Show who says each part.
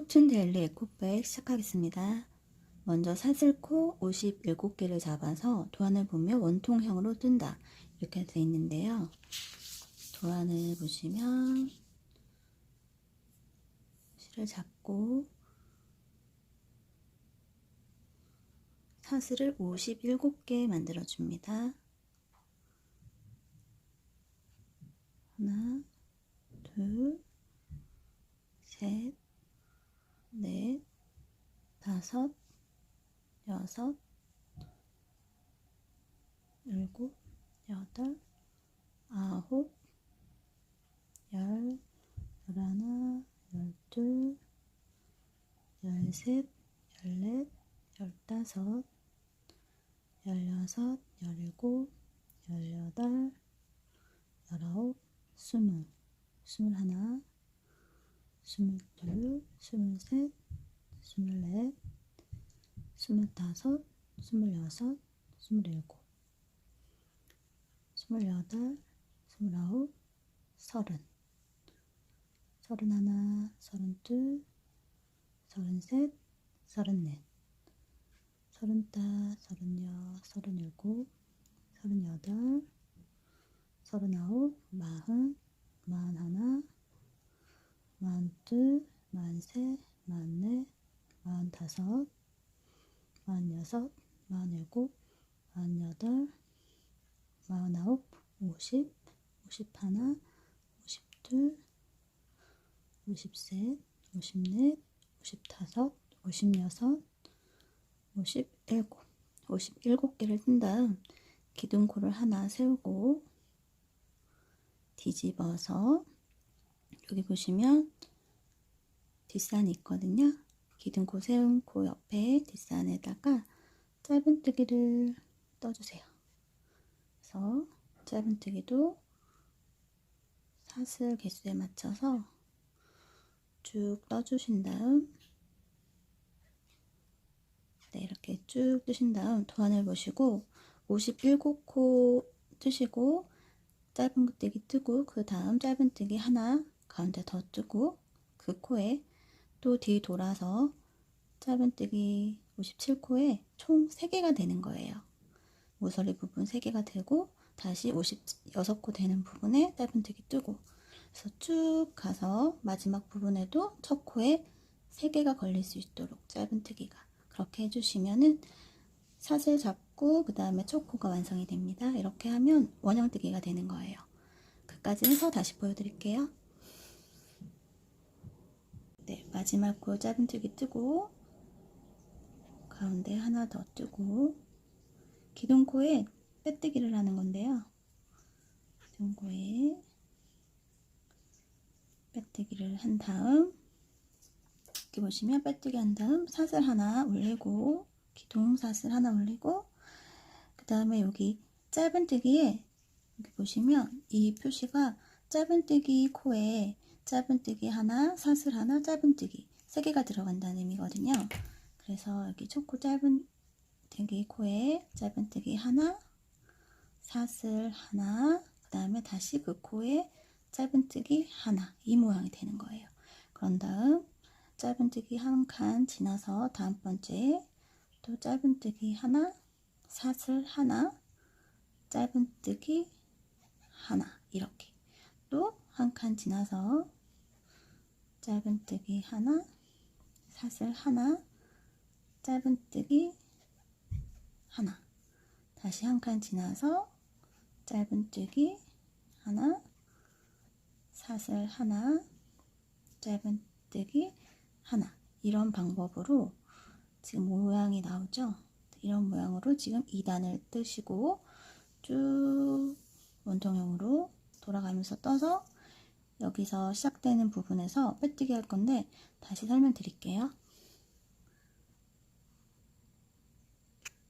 Speaker 1: 코튼 데일리 에코백 시작하겠습니다. 먼저 사슬코 57개를 잡아서 도안을 보면 원통형으로 뜬다. 이렇게 되어 있는데요. 도안을 보시면 실을 잡고 사슬을 57개 만들어 줍니다. 하나, 둘, 셋, 넷, 다섯, 여섯, 일곱, 여덟, 아홉, 열, 열하나, 열둘, 열셋, 열넷, 열다섯, 열여섯, 열일곱, 열여덟, 열아홉, 스물, 스물하나, 스물둘, 스물셋, 스물넷, 스물다섯, 스물여섯, 스물일곱, 스물여덟, 스물아홉, 서른, 서른하나, 서른둘, 서른셋, 서른넷, 서른다, 서른여, 서른일곱, 서른여덟, 서른아홉, 마흔, 마흔하나, 마흔둘, 마흔셋, 마흔넷, 마흔다섯, 마흔여섯, 마흔일곱, 마흔여덟, 마흔아홉, 오십, 오십하나, 오십둘, 오십셋, 오십넷, 오십다섯, 오십여섯, 오십일곱, 오십일곱 개를 뜬 다음 기둥코를 하나 세우고 뒤집어서 여기 보시면 뒷산이 있거든요. 기둥코 세운 코 옆에 뒷산에다가 짧은뜨기를 떠주세요. 그래서 짧은뜨기도 사슬 개수에 맞춰서 쭉 떠주신 다음 네, 이렇게 쭉 뜨신 다음 도안을 보시고 57코 뜨시고 짧은 뜨기 뜨고 그 다음 짧은 뜨기 하나 가운데 더 뜨고 그 코에 또 뒤 돌아서 짧은뜨기 57코에 총 3개가 되는 거예요. 모서리 부분 3개가 되고 다시 56코 되는 부분에 짧은뜨기 뜨고 그래서 쭉 가서 마지막 부분에도 첫 코에 3개가 걸릴 수 있도록 짧은뜨기가 그렇게 해주시면은 사슬 잡고 그 다음에 첫 코가 완성이 됩니다. 이렇게 하면 원형뜨기가 되는 거예요. 그까지 해서 다시 보여드릴게요. 네, 마지막 코 짧은뜨기 뜨고 가운데 하나 더 뜨고 기둥코에 빼뜨기를 하는 건데요. 기둥코에 빼뜨기를 한 다음 이렇게 보시면 빼뜨기 한 다음 사슬 하나 올리고 기둥 사슬 하나 올리고 그 다음에 여기 짧은뜨기에 여기 보시면 이 표시가 짧은뜨기 코에 짧은뜨기 하나, 사슬 하나, 짧은뜨기 세 개가 들어간다는 의미거든요. 그래서 여기 초코 짧은뜨기 코에 짧은뜨기 하나, 사슬 하나, 그 다음에 다시 그 코에 짧은뜨기 하나 이 모양이 되는 거예요. 그런 다음 짧은뜨기 한 칸 지나서 다음 번째 또 짧은뜨기 하나, 사슬 하나, 짧은뜨기 하나 이렇게 또 한 칸 지나서 짧은뜨기 하나, 사슬 하나, 짧은뜨기 하나 다시 한 칸 지나서 짧은뜨기 하나, 사슬 하나, 짧은뜨기 하나 이런 방법으로 지금 모양이 나오죠? 이런 모양으로 지금 2단을 뜨시고 쭉 원통형으로 돌아가면서 떠서 여기서 시작되는 부분에서 빼뜨기 할 건데 다시 설명드릴게요.